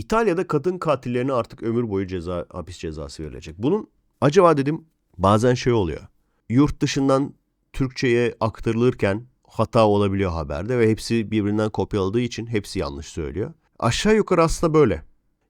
İtalya'da kadın katillerine artık ömür boyu ceza, hapis cezası verilecek. Bunun acaba dedim bazen şey oluyor. Yurt dışından Türkçe'ye aktarılırken hata olabiliyor haberde ve hepsi birbirinden kopyaladığı için hepsi yanlış söylüyor. Aşağı yukarı aslında böyle.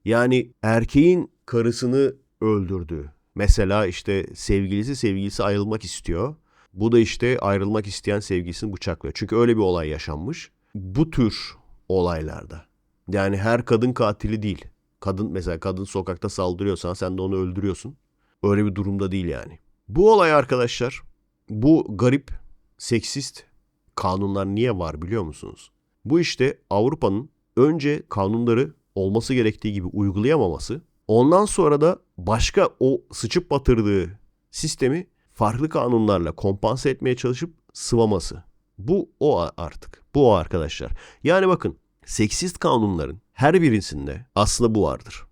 Yani erkeğin karısını öldürdüğü. Mesela işte sevgilisi sevgilisi ayrılmak istiyor. Bu da işte ayrılmak isteyen sevgilisini bıçaklıyor. Çünkü öyle bir olay yaşanmış. Bu tür olaylarda. Yani her kadın katili değil. Kadın mesela kadın sokakta saldırıyorsan sen de onu öldürüyorsun. Öyle bir durumda değil yani. Bu olay arkadaşlar bu garip seksist kanunlar niye var biliyor musunuz? Bu işte Avrupa'nın önce kanunları olması gerektiği gibi uygulayamaması, ondan sonra da başka o sıçıp batırdığı sistemi farklı kanunlarla kompanse etmeye çalışıp sıvaması. Bu o artık. Bu o arkadaşlar. Yani bakın seksist kanunların her birisinde aslında bu vardır.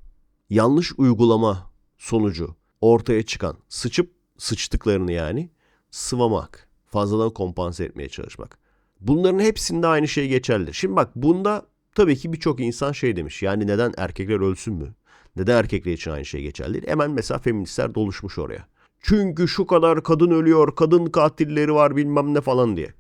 Yanlış uygulama sonucu ortaya çıkan sıçıp sıçtıklarını yani sıvamak, fazladan kompanse etmeye çalışmak. Bunların hepsinde aynı şey geçerli. Şimdi bak bunda tabii ki birçok insan şey demiş. Yani neden erkekler ölsün mü? Neden erkekler için aynı şey geçerli? Hemen mesela feministler doluşmuş oraya. Çünkü şu kadar kadın ölüyor, kadın katilleri var bilmem ne falan diye.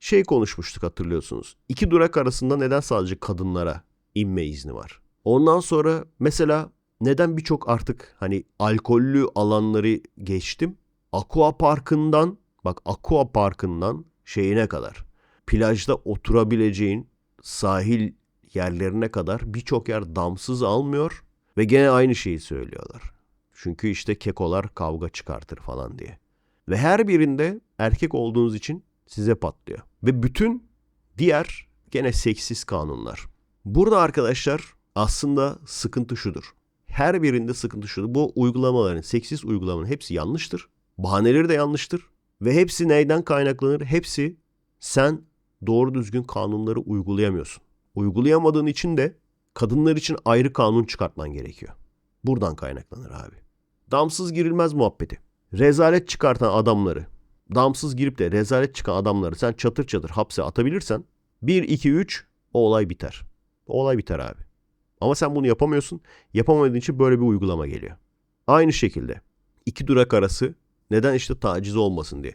Şey konuşmuştuk hatırlıyorsunuz. İki durak arasında neden sadece kadınlara inme izni var? Ondan sonra mesela neden birçok artık hani alkollü alanları geçtim. Aqua Parkı'ndan bak Aqua Parkı'ndan şeyine kadar plajda oturabileceğin sahil yerlerine kadar birçok yer damsız almıyor ve gene aynı şeyi söylüyorlar. Çünkü işte kekolar kavga çıkartır falan diye. Ve her birinde erkek olduğunuz için size patlıyor. Ve bütün diğer gene seksiz kanunlar. Burada arkadaşlar aslında sıkıntı şudur. Her birinde sıkıntı şudur. Bu uygulamaların, seksiz uygulamaların hepsi yanlıştır. Bahaneleri de yanlıştır. Ve hepsi neyden kaynaklanır? Hepsi sen doğru düzgün kanunları uygulayamıyorsun. Uygulayamadığın için de kadınlar için ayrı kanun çıkartman gerekiyor. Buradan kaynaklanır abi. Damsız girilmez muhabbeti. Rezalet çıkartan adamları, damsız girip de rezalet çıkan adamları sen çatır çatır hapse atabilirsen 1, 2, 3 o olay biter. O olay biter abi. Ama sen bunu yapamıyorsun. Yapamadığın için böyle bir uygulama geliyor. Aynı şekilde iki durak arası neden işte taciz olmasın diye.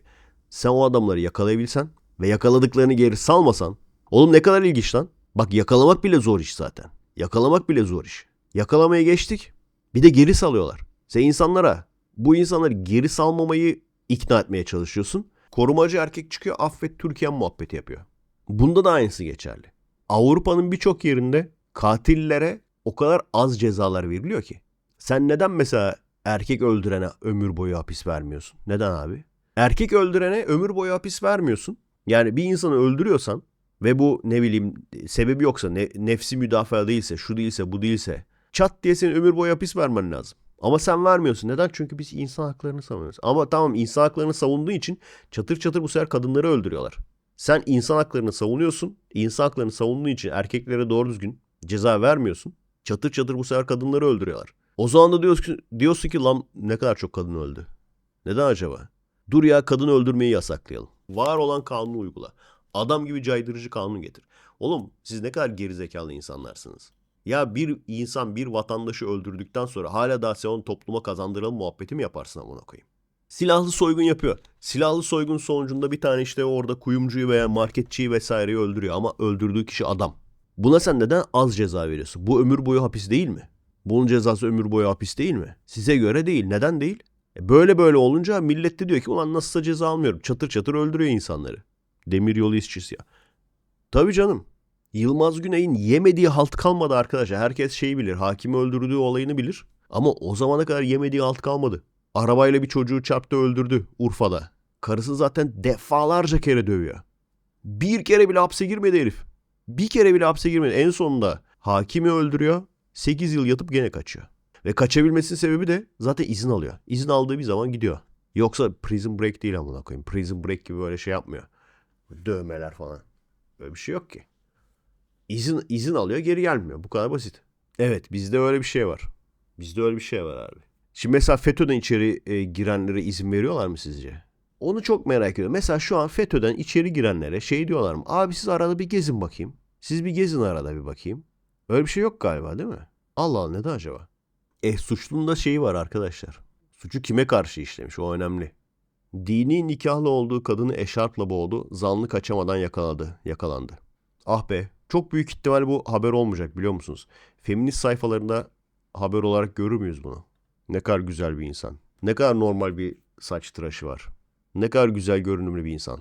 Sen o adamları yakalayabilsen ve yakaladıklarını geri salmasan oğlum ne kadar ilginç lan. Bak yakalamak bile zor iş zaten. Yakalamak bile zor iş. Yakalamaya geçtik. Bir de geri salıyorlar. Sen insanlara bu insanları geri salmamayı ikna etmeye çalışıyorsun. Korumacı erkek çıkıyor affet Türkiye muhabbeti yapıyor. Bunda da aynısı geçerli. Avrupa'nın birçok yerinde katillere o kadar az cezalar veriliyor ki. Sen neden mesela erkek öldürene ömür boyu hapis vermiyorsun? Neden abi? Erkek öldürene ömür boyu hapis vermiyorsun. Yani bir insanı öldürüyorsan ve bu ne bileyim sebebi yoksa ne, nefsi müdafaa değilse şu değilse bu değilse çat diye senin ömür boyu hapis vermen lazım. Ama sen vermiyorsun. Neden? Çünkü biz insan haklarını savunuyoruz. Ama tamam insan haklarını savunduğu için çatır çatır bu sefer kadınları öldürüyorlar. Sen insan haklarını savunuyorsun. İnsan haklarını savunduğu için erkeklere doğru düzgün ceza vermiyorsun. Çatır çatır bu sefer kadınları öldürüyorlar. O zaman da diyorsun diyorsun ki lan ne kadar çok kadın öldü. Neden acaba? Dur ya kadın öldürmeyi yasaklayalım. Var olan kanunu uygula. Adam gibi caydırıcı kanun getir. Oğlum siz ne kadar gerizekalı insanlarsınız. Ya bir insan bir vatandaşı öldürdükten sonra hala daha sen onu topluma kazandıralım muhabbeti mi yaparsın amına koyayım? Silahlı soygun yapıyor. Silahlı soygun sonucunda bir tane işte orada kuyumcuyu veya marketçiyi vesaireyi öldürüyor ama öldürdüğü kişi adam. Buna sen neden az ceza veriyorsun? Bu ömür boyu hapis değil mi? Bunun cezası ömür boyu hapis değil mi? Size göre değil. Neden değil? E böyle böyle olunca millet de diyor ki ulan nasılsa ceza almıyorum. Çatır çatır öldürüyor insanları. Demiryolu işçisi ya. Tabii canım. Yılmaz Güney'in yemediği halt kalmadı arkadaşlar. Herkes şeyi bilir. Hakimi öldürdüğü olayını bilir. Ama o zamana kadar yemediği halt kalmadı. Arabayla bir çocuğu çarptı öldürdü Urfa'da. Karısı zaten defalarca kere dövüyor. Bir kere bile hapse girmedi herif. Bir kere bile hapse girmedi. En sonunda hakimi öldürüyor. 8 yıl yatıp gene kaçıyor. Ve kaçabilmesinin sebebi de zaten izin alıyor. İzin aldığı bir zaman gidiyor. Yoksa prison break değil amına koyayım. Prison break gibi böyle şey yapmıyor. Dövmeler falan. Böyle bir şey yok ki. İzin, izin alıyor geri gelmiyor. Bu kadar basit. Evet bizde öyle bir şey var. Bizde öyle bir şey var abi. Şimdi mesela FETÖ'den içeri e, girenlere izin veriyorlar mı sizce? Onu çok merak ediyorum. Mesela şu an FETÖ'den içeri girenlere şey diyorlar mı? Abi siz arada bir gezin bakayım. Siz bir gezin arada bir bakayım. Öyle bir şey yok galiba değil mi? Allah Allah neden acaba? E suçlunun da şeyi var arkadaşlar. Suçu kime karşı işlemiş o önemli. Dini nikahlı olduğu kadını eşarpla boğdu, zanlı kaçamadan yakaladı, yakalandı. Ah be, çok büyük ihtimal bu haber olmayacak biliyor musunuz? Feminist sayfalarında haber olarak görür müyüz bunu? Ne kadar güzel bir insan. Ne kadar normal bir saç tıraşı var. Ne kadar güzel görünümlü bir insan.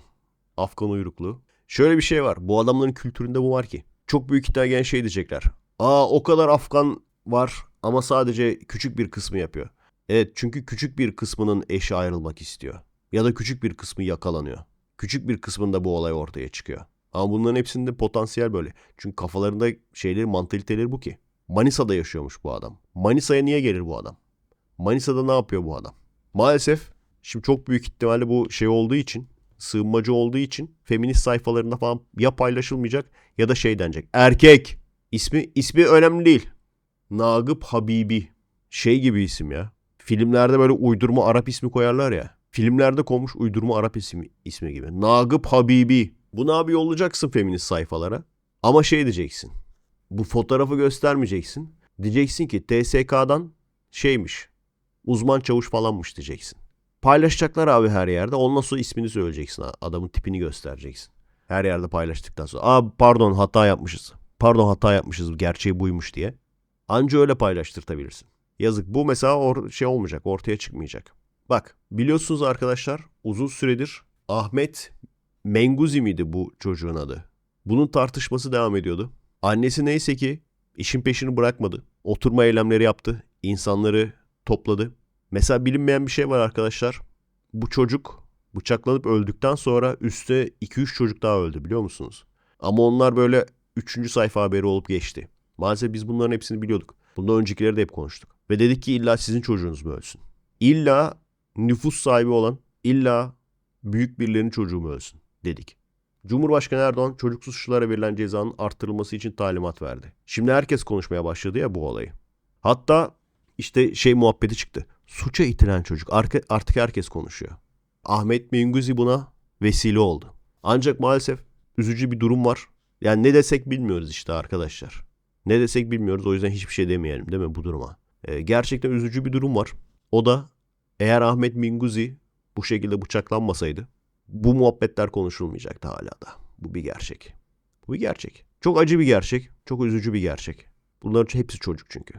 Afgan uyruklu. Şöyle bir şey var. Bu adamların kültüründe bu var ki. Çok büyük ihtimal gene şey diyecekler. Aa o kadar Afgan var ama sadece küçük bir kısmı yapıyor. Evet çünkü küçük bir kısmının eşi ayrılmak istiyor. Ya da küçük bir kısmı yakalanıyor. Küçük bir kısmında bu olay ortaya çıkıyor. Ama bunların hepsinde potansiyel böyle. Çünkü kafalarında şeyleri, mantaliteleri bu ki. Manisa'da yaşıyormuş bu adam. Manisa'ya niye gelir bu adam? Manisa'da ne yapıyor bu adam? Maalesef şimdi çok büyük ihtimalle bu şey olduğu için, sığınmacı olduğu için feminist sayfalarında falan ya paylaşılmayacak ya da şey denecek. Erkek. İsmi ismi önemli değil. Nagıp Habibi. Şey gibi isim ya. Filmlerde böyle uydurma Arap ismi koyarlar ya. Filmlerde konmuş uydurma Arap ismi, ismi gibi. Nagıp Habibi. Bunu abi yollayacaksın feminist sayfalara. Ama şey diyeceksin. Bu fotoğrafı göstermeyeceksin. Diyeceksin ki TSK'dan şeymiş. Uzman çavuş falanmış diyeceksin. Paylaşacaklar abi her yerde. Ondan sonra ismini söyleyeceksin. Adamın tipini göstereceksin. Her yerde paylaştıktan sonra. Aa pardon hata yapmışız. Pardon hata yapmışız. Gerçeği buymuş diye. Anca öyle paylaştırtabilirsin. Yazık. Bu mesela or şey olmayacak. Ortaya çıkmayacak. Bak biliyorsunuz arkadaşlar uzun süredir Ahmet Menguzi miydi bu çocuğun adı? Bunun tartışması devam ediyordu. Annesi neyse ki işin peşini bırakmadı. Oturma eylemleri yaptı. insanları topladı. Mesela bilinmeyen bir şey var arkadaşlar. Bu çocuk bıçaklanıp öldükten sonra üstte 2-3 çocuk daha öldü biliyor musunuz? Ama onlar böyle 3. sayfa haberi olup geçti. Maalesef biz bunların hepsini biliyorduk. Bundan öncekileri de hep konuştuk. Ve dedik ki illa sizin çocuğunuz mu ölsün? İlla nüfus sahibi olan, illa büyük birilerinin çocuğu mu ölsün dedik. Cumhurbaşkanı Erdoğan çocuksuz suçlara verilen cezanın arttırılması için talimat verdi. Şimdi herkes konuşmaya başladı ya bu olayı. Hatta işte şey muhabbeti çıktı. Suça itilen çocuk artık herkes konuşuyor. Ahmet Minguzi buna vesile oldu. Ancak maalesef üzücü bir durum var. Yani ne desek bilmiyoruz işte arkadaşlar. Ne desek bilmiyoruz o yüzden hiçbir şey demeyelim değil mi bu duruma. Ee, gerçekten üzücü bir durum var. O da eğer Ahmet Minguzi bu şekilde bıçaklanmasaydı bu muhabbetler konuşulmayacaktı hala da. Bu bir gerçek. Bu bir gerçek. Çok acı bir gerçek. Çok üzücü bir gerçek. Bunların hepsi çocuk çünkü.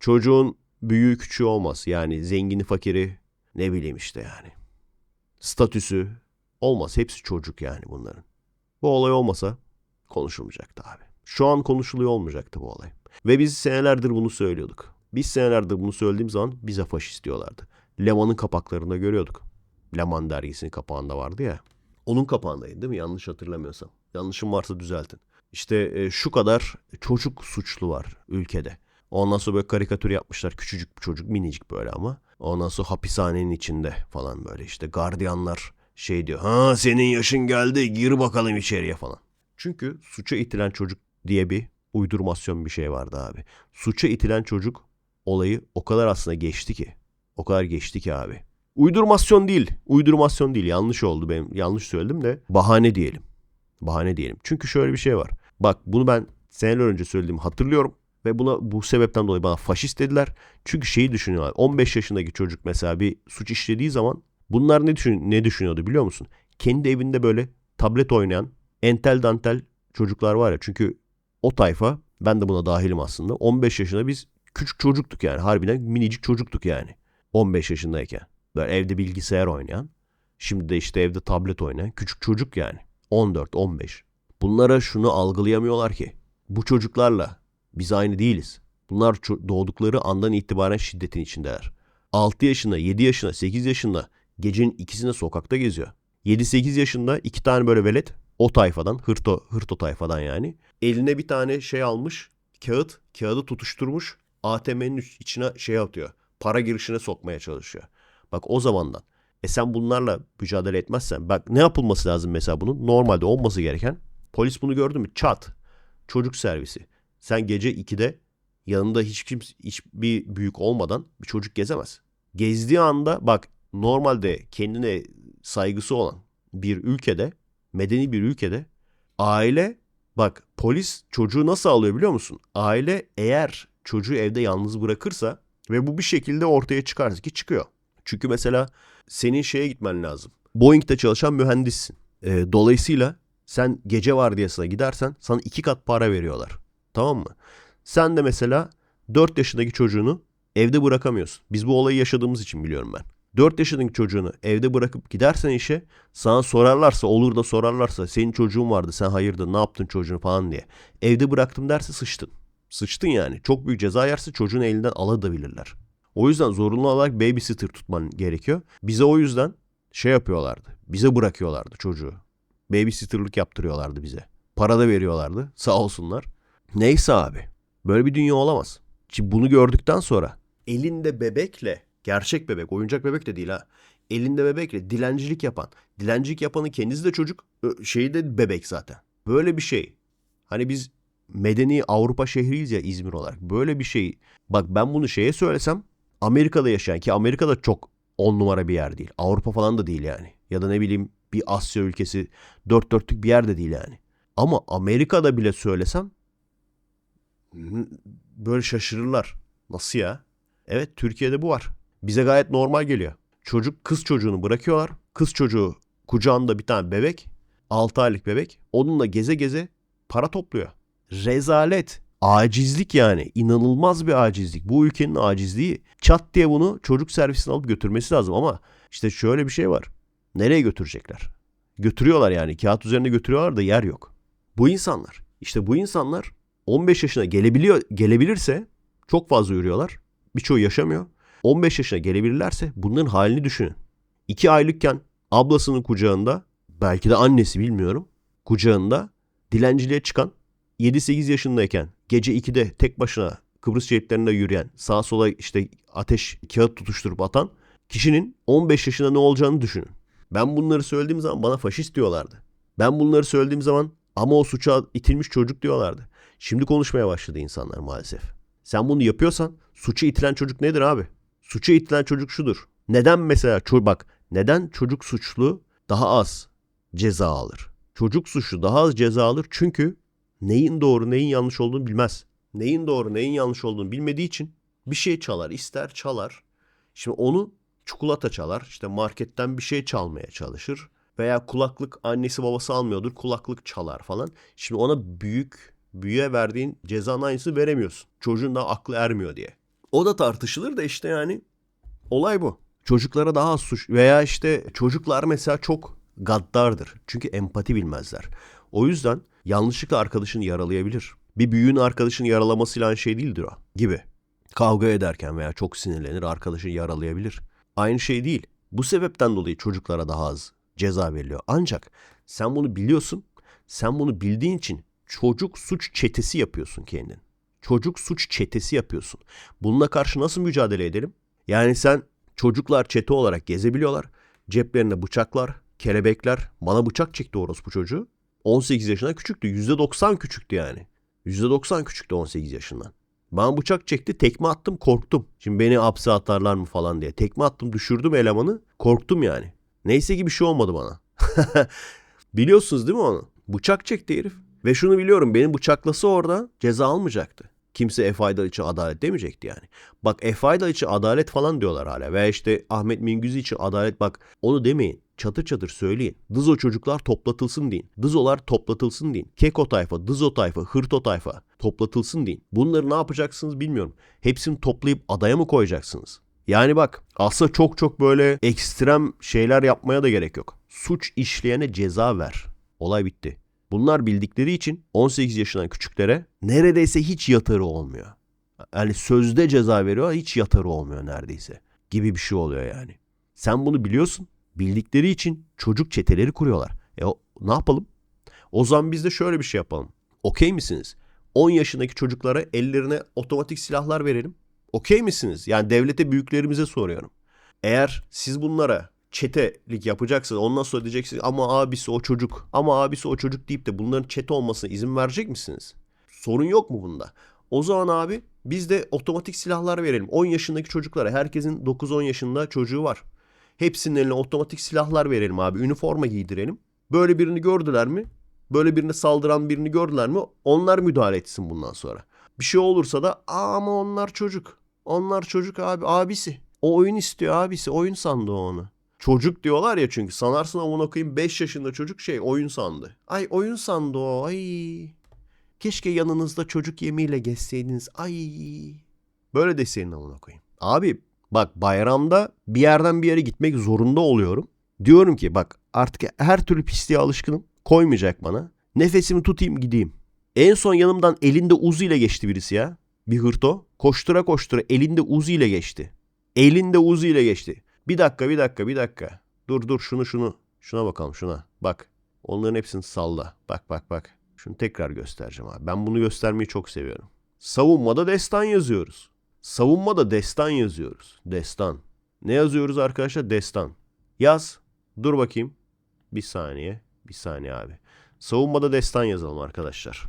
Çocuğun büyüğü küçüğü olmaz. Yani zengini fakiri ne bileyim işte yani. Statüsü olmaz. Hepsi çocuk yani bunların. Bu olay olmasa konuşulmayacaktı abi. Şu an konuşuluyor olmayacaktı bu olay. Ve biz senelerdir bunu söylüyorduk. Biz senelerdir bunu söylediğim zaman bize faşist diyorlardı. Leman'ın kapaklarında görüyorduk. Leman dergisinin kapağında vardı ya. Onun kapağındaydı değil mi? Yanlış hatırlamıyorsam. Yanlışım varsa düzeltin. İşte e, şu kadar çocuk suçlu var ülkede. Ondan sonra böyle karikatür yapmışlar. Küçücük bir çocuk minicik böyle ama. Ondan sonra hapishanenin içinde falan böyle işte gardiyanlar şey diyor. Ha senin yaşın geldi gir bakalım içeriye falan. Çünkü suça itilen çocuk diye bir uydurmasyon bir şey vardı abi. Suça itilen çocuk olayı o kadar aslında geçti ki. O kadar geçti ki abi. Uydurmasyon değil. Uydurmasyon değil. Yanlış oldu. Ben yanlış söyledim de. Bahane diyelim. Bahane diyelim. Çünkü şöyle bir şey var. Bak bunu ben seneler önce söylediğimi hatırlıyorum. Ve buna bu sebepten dolayı bana faşist dediler. Çünkü şeyi düşünüyorlar. 15 yaşındaki çocuk mesela bir suç işlediği zaman bunlar ne, düşün, ne düşünüyordu biliyor musun? Kendi evinde böyle tablet oynayan entel dantel çocuklar var ya. Çünkü o tayfa ben de buna dahilim aslında. 15 yaşında biz küçük çocuktuk yani. Harbiden minicik çocuktuk yani. 15 yaşındayken. Böyle evde bilgisayar oynayan. Şimdi de işte evde tablet oynayan. Küçük çocuk yani. 14-15. Bunlara şunu algılayamıyorlar ki. Bu çocuklarla biz aynı değiliz. Bunlar doğdukları andan itibaren şiddetin içindeler. 6 yaşında, 7 yaşında, 8 yaşında gecenin ikisinde sokakta geziyor. 7-8 yaşında iki tane böyle velet o tayfadan, hırto, hırto tayfadan yani. Eline bir tane şey almış, kağıt, kağıdı tutuşturmuş, ATM'nin içine şey atıyor. Para girişine sokmaya çalışıyor. Bak o zamandan. E sen bunlarla mücadele etmezsen bak ne yapılması lazım mesela bunun? Normalde olması gereken polis bunu gördü mü? Çat. Çocuk servisi. Sen gece 2'de yanında hiç kimse hiçbir büyük olmadan bir çocuk gezemez. Gezdiği anda bak normalde kendine saygısı olan bir ülkede, medeni bir ülkede aile bak polis çocuğu nasıl alıyor biliyor musun? Aile eğer çocuğu evde yalnız bırakırsa ve bu bir şekilde ortaya çıkarsa ki çıkıyor. Çünkü mesela senin şeye gitmen lazım. Boeing'de çalışan mühendissin. Ee, dolayısıyla sen gece vardiyasına gidersen sana iki kat para veriyorlar. Tamam mı? Sen de mesela 4 yaşındaki çocuğunu evde bırakamıyorsun. Biz bu olayı yaşadığımız için biliyorum ben. 4 yaşındaki çocuğunu evde bırakıp gidersen işe sana sorarlarsa olur da sorarlarsa senin çocuğun vardı sen hayırdır ne yaptın çocuğunu falan diye. Evde bıraktım derse sıçtın. Sıçtın yani. Çok büyük ceza yerse çocuğunu elinden alabilirler. O yüzden zorunlu olarak babysitter tutman gerekiyor. Bize o yüzden şey yapıyorlardı. Bize bırakıyorlardı çocuğu. Babysitterlık yaptırıyorlardı bize. Para da veriyorlardı. Sağ olsunlar. Neyse abi. Böyle bir dünya olamaz. Şimdi bunu gördükten sonra elinde bebekle gerçek bebek, oyuncak bebek de değil ha. Elinde bebekle dilencilik yapan, dilencilik yapanın kendisi de çocuk, şeyi de bebek zaten. Böyle bir şey. Hani biz medeni Avrupa şehriyiz ya İzmir olarak. Böyle bir şey. Bak ben bunu şeye söylesem Amerika'da yaşayan ki Amerika'da çok on numara bir yer değil. Avrupa falan da değil yani. Ya da ne bileyim bir Asya ülkesi dört dörtlük bir yer de değil yani. Ama Amerika'da bile söylesem böyle şaşırırlar. Nasıl ya? Evet Türkiye'de bu var. Bize gayet normal geliyor. Çocuk kız çocuğunu bırakıyorlar. Kız çocuğu kucağında bir tane bebek. 6 aylık bebek. Onunla geze geze para topluyor. Rezalet. Acizlik yani. İnanılmaz bir acizlik. Bu ülkenin acizliği. Çat diye bunu çocuk servisine alıp götürmesi lazım ama işte şöyle bir şey var. Nereye götürecekler? Götürüyorlar yani. Kağıt üzerinde götürüyorlar da yer yok. Bu insanlar. işte bu insanlar 15 yaşına gelebiliyor gelebilirse çok fazla yürüyorlar. Birçoğu yaşamıyor. 15 yaşına gelebilirlerse bunların halini düşünün. 2 aylıkken ablasının kucağında belki de annesi bilmiyorum kucağında dilenciliğe çıkan 7-8 yaşındayken gece 2'de tek başına Kıbrıs şehitlerinde yürüyen sağa sola işte ateş kağıt tutuşturup atan kişinin 15 yaşında ne olacağını düşünün. Ben bunları söylediğim zaman bana faşist diyorlardı. Ben bunları söylediğim zaman ama o suça itilmiş çocuk diyorlardı. Şimdi konuşmaya başladı insanlar maalesef. Sen bunu yapıyorsan suça itilen çocuk nedir abi? Suça itilen çocuk şudur. Neden mesela bak neden çocuk suçlu daha az ceza alır? Çocuk suçlu daha az ceza alır çünkü neyin doğru neyin yanlış olduğunu bilmez. Neyin doğru neyin yanlış olduğunu bilmediği için bir şey çalar ister çalar. Şimdi onu çikolata çalar işte marketten bir şey çalmaya çalışır. Veya kulaklık annesi babası almıyordur kulaklık çalar falan. Şimdi ona büyük büyüye verdiğin cezanın aynısını veremiyorsun. Çocuğun da aklı ermiyor diye. O da tartışılır da işte yani olay bu. Çocuklara daha az suç veya işte çocuklar mesela çok gaddardır. Çünkü empati bilmezler. O yüzden yanlışlıkla arkadaşını yaralayabilir. Bir büyüğün arkadaşını yaralamasıyla aynı şey değildir o gibi. Kavga ederken veya çok sinirlenir arkadaşını yaralayabilir. Aynı şey değil. Bu sebepten dolayı çocuklara daha az ceza veriliyor. Ancak sen bunu biliyorsun. Sen bunu bildiğin için çocuk suç çetesi yapıyorsun kendin. Çocuk suç çetesi yapıyorsun. Bununla karşı nasıl mücadele edelim? Yani sen çocuklar çete olarak gezebiliyorlar. Ceplerinde bıçaklar, kelebekler. Bana bıçak çekti orospu çocuğu. 18 yaşına küçüktü. %90 küçüktü yani. %90 küçüktü 18 yaşından. Bana bıçak çekti tekme attım korktum. Şimdi beni hapse atarlar mı falan diye. Tekme attım düşürdüm elemanı korktum yani. Neyse ki bir şey olmadı bana. Biliyorsunuz değil mi onu? Bıçak çekti herif. Ve şunu biliyorum beni bıçaklasa orada ceza almayacaktı. Kimse. Aydal için adalet demeyecekti yani. Bak. Aydal için adalet falan diyorlar hala. Veya işte Ahmet Mingüzü için adalet bak onu demeyin. Çatır çatır söyleyin. Dızo çocuklar toplatılsın deyin. Dızolar toplatılsın deyin. Keko tayfa, Dızo tayfa, Hırto tayfa toplatılsın deyin. Bunları ne yapacaksınız bilmiyorum. Hepsini toplayıp adaya mı koyacaksınız? Yani bak aslında çok çok böyle ekstrem şeyler yapmaya da gerek yok. Suç işleyene ceza ver. Olay bitti. Bunlar bildikleri için 18 yaşından küçüklere neredeyse hiç yatarı olmuyor. Yani sözde ceza veriyor hiç yatarı olmuyor neredeyse. Gibi bir şey oluyor yani. Sen bunu biliyorsun. Bildikleri için çocuk çeteleri kuruyorlar. E o, ne yapalım? O zaman biz de şöyle bir şey yapalım. Okey misiniz? 10 yaşındaki çocuklara ellerine otomatik silahlar verelim. Okey misiniz? Yani devlete büyüklerimize soruyorum. Eğer siz bunlara çetelik yapacaksınız ondan sonra diyeceksiniz ama abisi o çocuk ama abisi o çocuk deyip de bunların çete olmasına izin verecek misiniz? Sorun yok mu bunda? O zaman abi biz de otomatik silahlar verelim. 10 yaşındaki çocuklara herkesin 9-10 yaşında çocuğu var. Hepsinin eline otomatik silahlar verelim abi. Üniforma giydirelim. Böyle birini gördüler mi? Böyle birine saldıran birini gördüler mi? Onlar müdahale etsin bundan sonra. Bir şey olursa da ama onlar çocuk. Onlar çocuk abi abisi. O oyun istiyor abisi. Oyun sandı onu. Çocuk diyorlar ya çünkü sanarsın amına koyayım 5 yaşında çocuk şey oyun sandı. Ay oyun sandı o ay. Keşke yanınızda çocuk yemiyle gezseydiniz ay. Böyle deseydin amına koyayım. Abi bak bayramda bir yerden bir yere gitmek zorunda oluyorum. Diyorum ki bak artık her türlü pisliğe alışkınım. Koymayacak bana. Nefesimi tutayım gideyim. En son yanımdan elinde uzi ile geçti birisi ya. Bir hırto. Koştura koştura elinde uzi ile geçti. Elinde uzi ile geçti. Bir dakika bir dakika bir dakika. Dur dur şunu şunu. Şuna bakalım şuna. Bak. Onların hepsini salla. Bak bak bak. Şunu tekrar göstereceğim abi. Ben bunu göstermeyi çok seviyorum. Savunmada destan yazıyoruz. Savunmada destan yazıyoruz. Destan. Ne yazıyoruz arkadaşlar? Destan. Yaz. Dur bakayım. Bir saniye. Bir saniye abi. Savunmada destan yazalım arkadaşlar.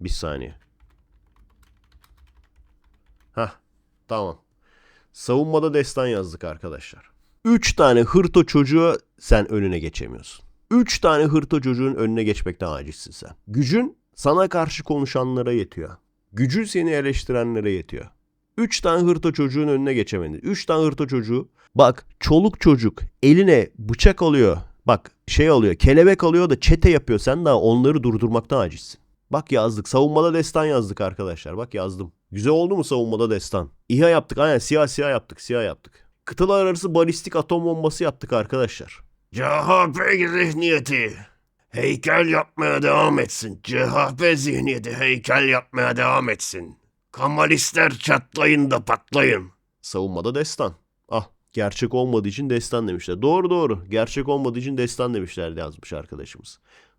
Bir saniye. Hah. Tamam. Savunmada destan yazdık arkadaşlar. Üç tane hırto çocuğu sen önüne geçemiyorsun. Üç tane hırto çocuğun önüne geçmekten acizsin sen. Gücün sana karşı konuşanlara yetiyor. Gücün seni eleştirenlere yetiyor. Üç tane hırto çocuğun önüne geçemedin. Üç tane hırto çocuğu. Bak çoluk çocuk eline bıçak alıyor. Bak şey alıyor kelebek alıyor da çete yapıyor. Sen daha onları durdurmaktan acizsin. Bak yazdık. Savunmada destan yazdık arkadaşlar. Bak yazdım. Güzel oldu mu savunmada destan? İHA yaptık. Aynen siyah siyah yaptık. Siyah yaptık. Kıtalar arası balistik atom bombası yaptık arkadaşlar. CHP zihniyeti. Heykel yapmaya devam etsin. CHP zihniyeti heykel yapmaya devam etsin. Kamalistler çatlayın da patlayın. Savunmada destan. Ah gerçek olmadığı için destan demişler. Doğru doğru. Gerçek olmadığı için destan demişler yazmış arkadaşımız.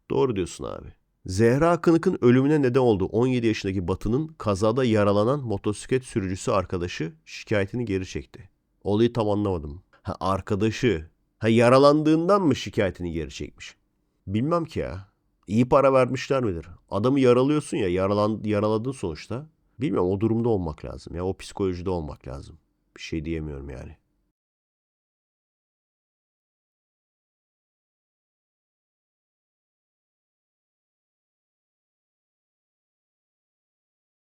Doğru diyorsun abi. Zehra Kınık'ın ölümüne neden oldu. 17 yaşındaki Batı'nın kazada yaralanan motosiklet sürücüsü arkadaşı şikayetini geri çekti. Olayı tam anlamadım. Ha arkadaşı. Ha yaralandığından mı şikayetini geri çekmiş? Bilmem ki ya. İyi para vermişler midir? Adamı yaralıyorsun ya yaralan, yaraladın sonuçta. Bilmiyorum o durumda olmak lazım ya o psikolojide olmak lazım. Bir şey diyemiyorum yani.